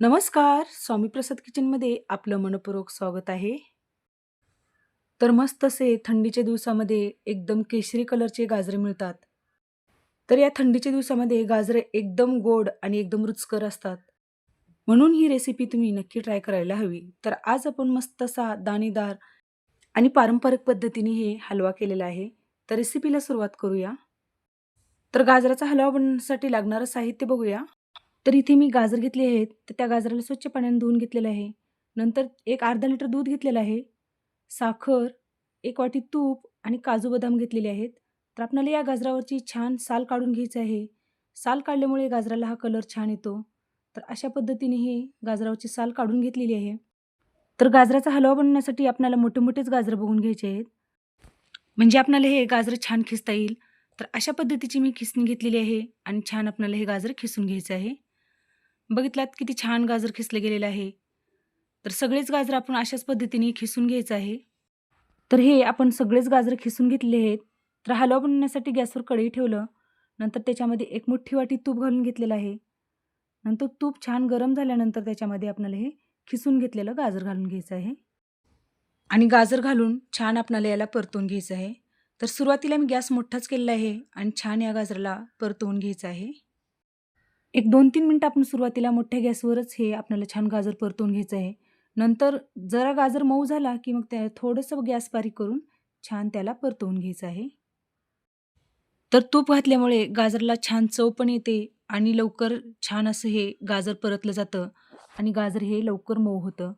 नमस्कार स्वामी प्रसाद किचनमध्ये आपलं मनपूर्वक स्वागत आहे. तर मस्त असे थंडीच्या दिवसामध्ये एकदम केशरी कलरचे गाजरे मिळतात. तर या थंडीच्या दिवसामध्ये गाजरे एकदम गोड आणि एकदम रुचकर असतात. म्हणून ही रेसिपी तुम्ही नक्की ट्राय करायला हवी. तर आज आपण मस्त असा दाणेदार आणि पारंपरिक पद्धतीने हे हलवा केलेला आहे. तर रेसिपीला सुरुवात करूया. तर गाजराचा हलवा बनवण्यासाठी लागणारं साहित्य बघूया. तर इथे मी गाजर घेतले आहेत तर त्या गाजराला स्वच्छ पाण्याने धुवून घेतलेलं आहे. नंतर एक अर्धा लिटर दूध घेतलेलं आहे. साखर एक वाटी तूप आणि काजू बदाम घेतलेले आहेत. तर आपल्याला या गाजरावरची छान साल काढून घ्यायचं आहे. साल काढल्यामुळे गाजराला हा कलर छान येतो. तर अशा पद्धतीने हे गाजरावरची साल काढून घेतलेली आहे. तर गाजराचा हलवा बनवण्यासाठी आपल्याला मोठे मोठेच गाजर बघून घ्यायचे आहेत. म्हणजे आपल्याला हे गाजरं छान खिसता येईल. तर अशा पद्धतीची मी खिसणी घेतलेली आहे आणि छान आपल्याला हे गाजर खिसून घ्यायचं आहे. बघितलात किती छान गाजर खिसलं गेलेलं आहे. तर सगळेच गाजर आपण अशाच पद्धतीने खिसून घ्यायचं आहे. तर हे आपण सगळेच गाजर खिसून घेतले आहेत. तर हलवा बनवण्यासाठी गॅसवर कढई ठेवलं. नंतर त्याच्यामध्ये एक मोठी वाटी तूप घालून घेतलेलं आहे. नंतर तूप छान गरम झाल्यानंतर त्याच्यामध्ये आपल्याला हे खिसून घेतलेलं गाजर घालून घ्यायचं आहे. आणि गाजर घालून छान आपल्याला याला परतून घ्यायचं आहे. तर सुरुवातीला मी गॅस मोठाच केलेला आहे आणि छान या गाजराला परतवून घ्यायचं आहे. एक दोन तीन मिनटं आपण सुरुवातीला मोठ्या गॅसवरच हे आपल्याला छान गाजर परतून घ्यायचं आहे. नंतर जरा गाजर मऊ झाला की मग त्या थोडंसं गॅस बारीक करून छान त्याला परतवून घ्यायचं आहे. तर तूप घातल्यामुळे गाजरला छान चव पण येते आणि लवकर छान असं हे गाजर परतलं जातं आणि गाजर हे लवकर मऊ होतं.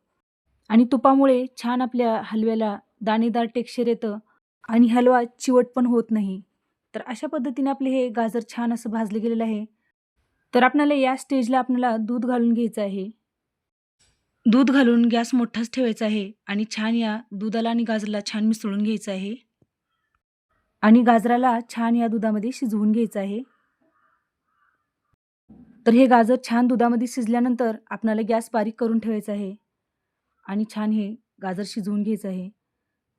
आणि तुपामुळे छान आपल्या हलव्याला दाणेदार टेक्स्चर येतं आणि हलवा चिवट पण होत नाही. तर अशा पद्धतीने आपले हे गाजर छान असं भाजले गेलेलं आहे. तर आपल्याला या स्टेजला आपल्याला दूध घालून घ्यायचं आहे. दूध घालून गॅस मोठाच ठेवायचा आहे आणि छान या दुधाला आणि गाजराला छान मिसळून घ्यायचं आहे. आणि गाजराला छान या दुधामध्ये शिजवून घ्यायचं आहे. तर हे गाजर छान दुधामध्ये शिजल्यानंतर आपल्याला गॅस बारीक करून ठेवायचा आहे. आणि छान हे गाजर शिजवून घ्यायचं आहे.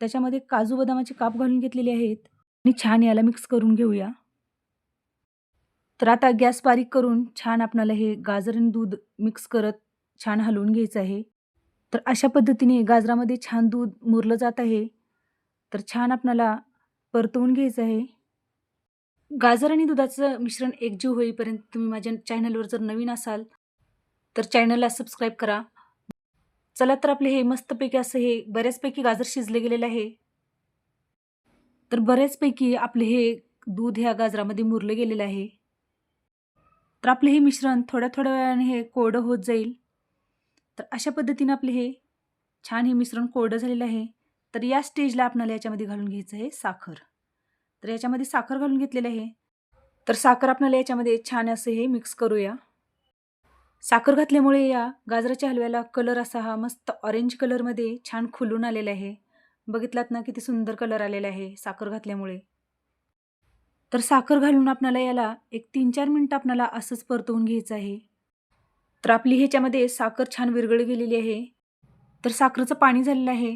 त्याच्यामध्ये काजू बदामाचे काप घालून घेतलेले आहेत. आणि छान याला मिक्स करून घेऊया. तर आता गॅस बारीक करून छान आपणाला हे गाजर आणि दूध मिक्स करत छान हलवून घ्यायचं आहे. तर अशा पद्धतीने गाजरामध्ये छान दूध मुरलं जात आहे. तर छान आपणाला परतवून घ्यायचं आहे. गाजर आणि दुधाचं मिश्रण एकजीव होईपर्यंत तुम्ही माझ्या चॅनलवर जर नवीन असाल तर चॅनलला सबस्क्राईब करा. चला तर आपले हे मस्तपैकी असं हे बऱ्याचपैकी गाजर शिजले गेलेलं आहे. तर बऱ्याचपैकी आपले हे दूध ह्या गाजरामध्ये मुरलं गेलेलं आहे. तर आपले हे मिश्रण थोड्या थोड्या वेळाने हे कोरडं होत जाईल. तर अशा पद्धतीनं आपले हे छान हे मिश्रण कोरडं झालेलं आहे. तर या स्टेजला आपल्याला याच्यामध्ये घालून घ्यायचं आहे साखर. तर याच्यामध्ये साखर घालून घेतलेलं आहे. तर साखर आपल्याला याच्यामध्ये छान असं हे मिक्स करूया. साखर घातल्यामुळे या गाजराच्या हलव्याला कलर असा हा मस्त ऑरेंज कलरमध्ये छान खुलून आलेला आहे. बघितलात ना किती सुंदर कलर आलेला आहे साखर घातल्यामुळे. तर साखर घालून आपल्याला याला एक तीन चार मिनटं आपल्याला असंच परतवून घ्यायचं आहे. तर आपली ह्याच्यामध्ये साखर छान विरघळ गेलेली आहे. तर साखरेचं पाणी झालेलं आहे.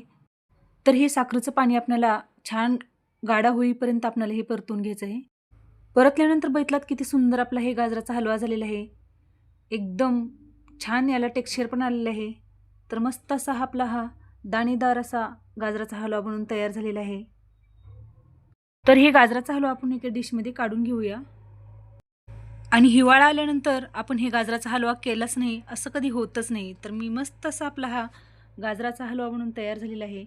तर हे साखरेचं पाणी आपल्याला छान गाडा होईपर्यंत आपल्याला हे परतून घ्यायचं आहे. परतल्यानंतर बैतलात किती सुंदर आपला हे गाजराचा हलवा झालेला आहे. एकदम छान याला टेक्स्चर पण आलेलं आहे. तर मस्त असा आपला हा दाणेदार असा गाजराचा हलवा बनून तयार झालेला आहे. तर हे गाजराचा हलवा आपण एका डिशमध्ये काढून घेऊया. आणि हिवाळा आल्यानंतर आपण हे गाजराचा हलवा केलाच नाही असं कधी होतच नाही. तर मी मस्त असा आपला हा गाजराचा हलवा म्हणून तयार झालेला आहे.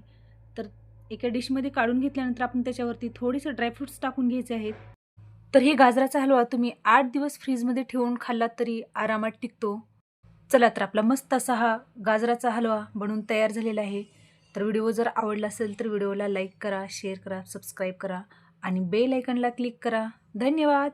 तर एका डिशमध्ये काढून घेतल्यानंतर आपण त्याच्यावरती थोडेसे ड्रायफ्रूट्स टाकून घ्यायचे आहेत. तर हे गाजराचा हलवा तुम्ही आठ दिवस फ्रीजमध्ये ठेवून खाल्लात तरी आरामात टिकतो. चला तर आपला मस्त असा हा गाजराचा हलवा बनून तयार झालेला आहे. तर व्हिडिओ जर आवडला असेल तर व्हिडिओला लाईक करा शेअर करा सबस्क्राईब करा. आणि बेल आयकनला क्लिक करा. धन्यवाद.